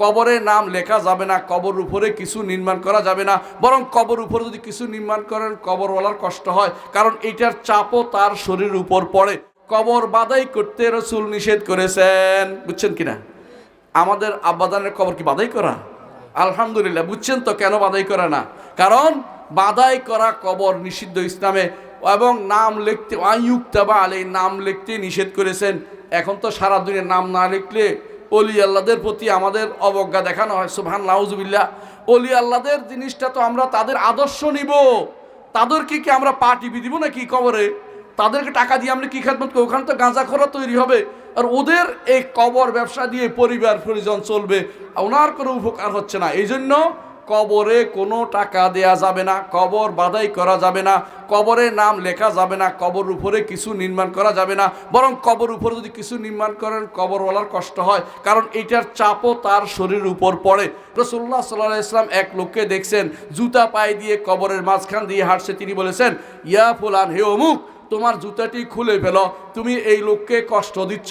কবরে নাম লেখা যাবে না, কবর উপরে কিছু নির্মাণ করা যাবে না। বরং কবর উপরে যদি কিছু নির্মাণ করেন, কবরওয়ালার কষ্ট হয়, কারণ এটার চাপও তার শরীরের উপর পড়ে। কবর বাদাই করতে রসুল নিষেধ করেছেন। বুঝছেন কিনা? আমাদের আব্বাদানের কবর কি বাদাই করা? আলহামদুলিল্লাহ, বুঝছেন তো কেন বাদাই করা না? কারণ বাদাই করা কবর নিষিদ্ধ ইসলামে, এবং নাম লিখতে আয়ুক্তাবা আলী নাম লিখতে নিষেধ করেছেন। এখন তো সারা দিনের নাম না লিখলে অলি আল্লাদের প্রতি আমাদের অবজ্ঞা দেখানো হয়, সুবহান লাউজুবিল্লা অলি আল্লাদের জিনিসটা তো আমরা তাদের আদর্শ নিব। তাদেরকে কি আমরা পা টিপি দিব নাকি কবরে? তাদেরকে টাকা দিয়ে আমরা কি খেদমত করব? ওখানে তো গাঁজা খরা তৈরি হবে। আর ওদের এই কবর ব্যবসা দিয়ে পরিবার পরিজন চলবে ওনার কোনো উপকার হচ্ছে না। এই জন্য কবরে কোনো টাকা দেয়া যাবে না, কবর বাদাই করা যাবে না, কবরে নাম লেখা যাবে না, কবর উপরে কিছু নির্মাণ করা যাবে না। বরং কবর উপরে যদি কিছু নির্মাণ করেন, কবরওয়ালার কষ্ট হয়, কারণ এটার চাপও তার শরীরের উপর পড়ে। রসুল্লাহ সাল্লাহ ইসলাম এক লোককে দেখছেন, জুতা পায়ে দিয়ে কবরের মাঝখান দিয়ে হাঁটছে। তিনি বলেছেন, ইয়া ফুলান, হে অমুক, তোমার জুতাটি খুলে ফেলো, তুমি এই লোককে কষ্ট দিচ্ছ।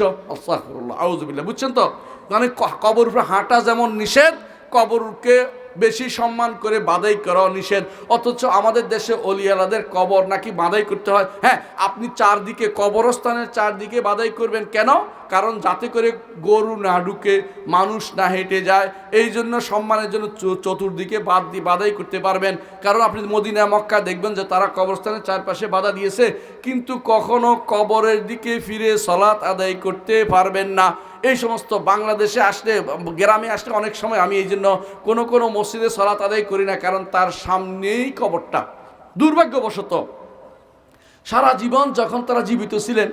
আউযুবিল্লাহ বুঝছেন তো? মানে কবর উপরে হাঁটা যেমন নিষেধ, কবরকে বেশি সম্মান করে বাদাই করা নিষেধ। অথচ আমাদের দেশে অলিয়ালাদের কবর নাকি বাদাই করতে হয়। হ্যাঁ আপনি চারদিকে কবরস্থানের চারদিকে বাদাই করবেন কেন? কারণ যাতে করে গরু না ঢুকে, মানুষ না হেঁটে যায়, এই জন্য সম্মানের জন্য চতুর্দিকে বাদ দিয়ে বাদাই করতে পারবেন। কারণ আপনি মদিনা, মক্কা দেখবেন যে তারা কবরস্থানের চারপাশে বাধা দিয়েছে, কিন্তু কখনো কবরের দিকে ফিরে সলাৎ আদায় করতে পারবেন না। এই সমস্ত বাংলাদেশে আসলে, গ্রামে আসলে অনেক সময় আমি এই জন্য কোনো কোনো মসজিদে সলাৎ আদায় করি না, কারণ তার সামনেই কবরটা। দুর্ভাগ্যবশত সারা জীবন যখন তারা জীবিত ছিলেন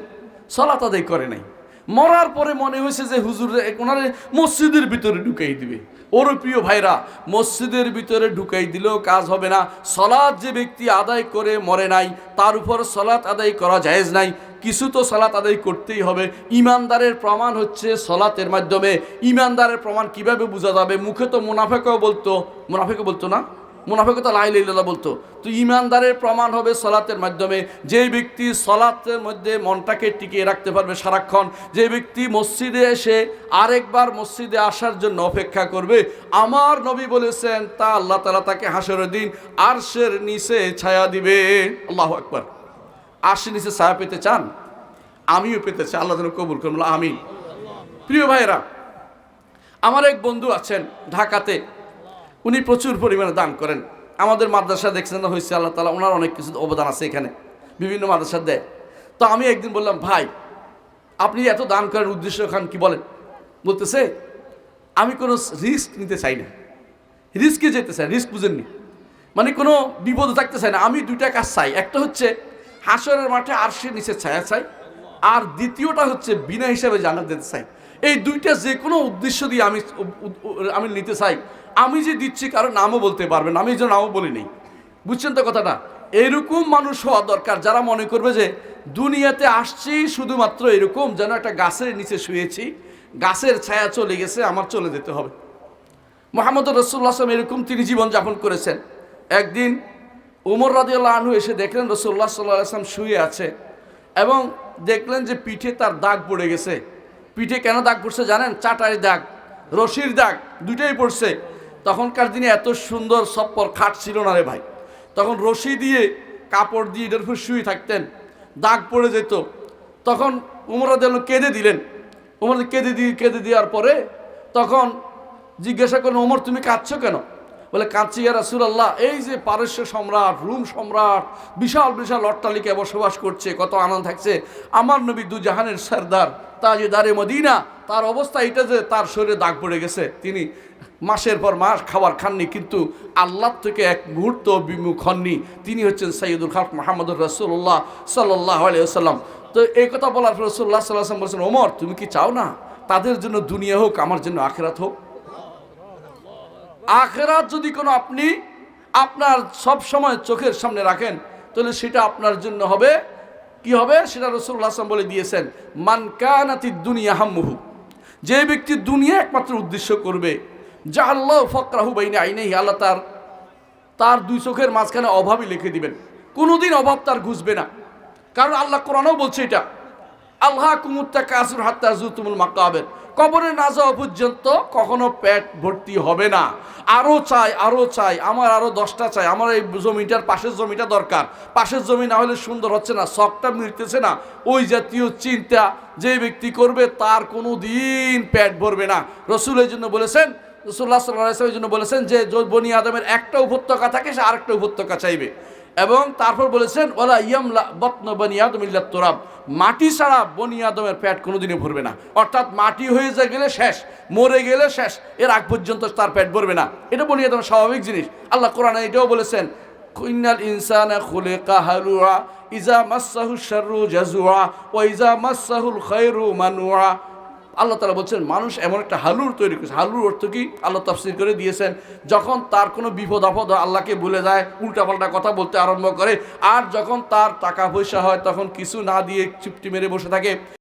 সলাত আদায় করে নাই। মরার পরে মনে হয়েছে যে হুজুর ওনারে মসজিদের ভিতরে ঢুকাই দিবে। ওর প্রিয় ভাইরা, মসজিদের ভিতরে ঢুকাই দিলেও কাজ হবে না। সলাৎ যে ব্যক্তি আদায় করে মরে নাই, তার উপর সলাৎ আদায় করা জায়েজ নাই। কিছু তো সলাৎ আদায় করতেই হবে। ইমানদারের প্রমাণ হচ্ছে সলাতের মাধ্যমে। ইমানদারের প্রমাণ কীভাবে বোঝা যাবে? মুখে তো মুনাফেকও বলতো মুনাফেকও বলতো না? মুনাফেকে তো লাই লাইলা বলতো, তো ইমানদারের প্রমাণ হবে সলাতের মাধ্যমে। যে ব্যক্তি সলাতের মধ্যে মনটাকে টিকিয়ে রাখতে পারবে সারাক্ষণ যে ব্যক্তি মসজিদে এসে আরেকবার মসজিদে আসার জন্য অপেক্ষা করবে, আমার নবী বলেছেন, তা আল্লাহ তালা তাকে হাসের দিন আরশের নিচে ছায়া দিবে। আল্লাহ একবার আরশের নিচে ছায়া পেতে চান? আমিও পেতে চাই, আল্লাহ যেন কবুল করুন আমি প্রিয় ভাইরা আমার এক বন্ধু আছেন ঢাকাতে। উনি প্রচুর পরিমাণে দান করেন। আমাদের মাদ্রাসা দেখছেন না হয়েছে আল্লাহ তালা ওনার অনেক কিছু অবদান আছে এখানে, বিভিন্ন মাদ্রাসা দেয়। তো আমি একদিন বললাম, ভাই, আপনি এত দান করার উদ্দেশ্য খান কি বলেন? বলতেছে, আমি কোনো রিস্ক নিতে চাই না। রিস্কে যেতে চাই, রিস্ক বুঝেননি। মানে কোনো বিপদে থাকতে চাই না। আমি দুইটা কাজ চাই, একটা হচ্ছে হাসরের মাঠে আরশের নিচে ছায়া চাই, আর দ্বিতীয়টা হচ্ছে বিনা হিসাবে জানাত দিতে চাই। এই দুইটা যে কোনো উদ্দেশ্য দিয়ে আমি আমি নিতে চাই আমি যে দিচ্ছি কারও নামও বলতে পারবেন আমি জন্য নামও বলি নেই। বুঝছেন তো কথাটা? এরকম মানুষ হওয়া দরকার যারা মনে করবে যে দুনিয়াতে আসছি শুধুমাত্র এরকম যেন একটা গাছের নিচে শুয়েছি, গাছের ছায়া চলে গেছে, আমার চলে যেতে হবে। মোহাম্মদ রসুল্লাহ আসলাম এরকম তিনি জীবনযাপন করেছেন। একদিন উমর রাদিয়াল্লাহ আনহু এসে দেখলেন রসুল্লাহ সাল্লাহ আসলাম শুয়ে আছে এবং দেখলেন যে পিঠে তার দাগ পড়ে গেছে। পিঠে কেন দাগ পড়ছে জানেন? চাটাই দাগ, রশির দাগ, দুইটাই পড়ছে। তখনকার দিনে এত সুন্দর সপ্পর খাট ছিল না রে ভাই। তখন রশি দিয়ে কাপড় দিয়ে এটার উপর শুয়ে থাকতেন, দাগ পড়ে যেত। তখন উমরা রাদিয়াল্লাহ কেঁদে দিলেন। উমর কেঁদে দিয়ে, কেঁদে দেওয়ার পরে তখন জিজ্ঞাসা করলেন ওমর তুমি কাঁদছো কেন? বলে, কাঁদছি, ইয়া রাসূলুল্লাহ, এই যে পারস্য সম্রাট, রুম সম্রাট, বিশাল বিশাল অট্টালিকায় বসবাস করছে, কত আনন্দ থাকছে। আমার নবী দু জাহানের সর্দার, তাজেদারে মদিনা, তার অবস্থা এটা যে তার শরীরে দাগ পড়ে গেছে। তিনি মাসের পর মাস খাবার খাননি, কিন্তু আল্লাহ থেকে এক মুহূর্ত বিমুখ হননি। তিনি হচ্ছেন সৈয়দুল খাক মোহাম্মদুর রসুল্লাহ সাল্লাহ আলিয়াল্লাম তো এই কথা বলার রসুল্লাহ সাল্লাম বলছেন, ওমর, তুমি কি চাও না? তাদের জন্য দুনিয়া হোক, আমার জন্য আখেরাত হোক। আখেরাত যদি কোনো আপনি আপনার সব সময় চোখের সামনে রাখেন, তাহলে সেটা আপনার জন্য হবে, কি হবে? সেটা রসুল্লাহ আসলাম বলে দিয়েছেন মানকানাতি দুনিয়া হাম্মুহু যে ব্যক্তি দুনিয়া একমাত্র উদ্দেশ্য করবে যা আল্লাহ ফকরাহু বাইনে আইনেই আল্লাহ তার তার দুই চোখের মাঝখানে অভাবই লিখে দিবেন। কোনোদিন অভাব তার ঘুষবে না। কারণ আল্লাহ কোরআনও বলছে এটা, আল্লাহ কুমুত্তা কাসুর হাত্তা জুতুমুল মাকাবের কবরে না যাওয়া পর্যন্ত কখনো পেট ভর্তি হবে না। আরও চাই আরও চাই, আমার আরও দশটা চাই, আমার এই জমিটার পাশের জমিটা দরকার। পাশের জমি না হলে সুন্দর হচ্ছে না, শখটা মিলতেছে না। ওই জাতীয় চিন্তা যে ব্যক্তি করবে তার কোনো দিন পেট ভরবে না। রসুল এই জন্য বলেছেন, রসুল্লাহ সাল্লাহ জন্য বলেছেন যে, য- বনি আদমের একটা উপত্যকা থাকে, সে আরেকটা উপত্যকা চাইবে। এবং তারপর বলেছেন ওলা ইয়ামলা বত্ন বনি আদম ইল্লা তোরাব। মাটি ছাড়া বনি আদমের পেট কোনোদিনই ভরবে না। অর্থাৎ মাটি হয়ে যা গেলে শেষ, মরে গেলে শেষ, এর আগ পর্যন্ত তার পেট ভরবে না। এটা বনি আদমের স্বাভাবিক জিনিস। আল্লাহ কোরআনে এটাও বলেছেন, ইন্নাল ইনসানা খুলিকা হালুয়া, ইজা মাসাহু শাররু জাজুয়া ও ইজা মাসাহুল খায়রু মানুয়া আল্লাহ তালা বলছেন, মানুষ এমন একটা হালুর তৈরি করেছে। হালুর অর্থ কি? আল্লাহ তাফসির করে দিয়েছেন, যখন তার কোনো বিপদ আপদ আল্লাহকে ভুলে যায়, উল্টাপাল্টা কথা বলতে আরম্ভ করে, আর যখন তার টাকা পয়সা হয়, তখন কিছু না দিয়ে চিপটি মেরে বসে থাকে।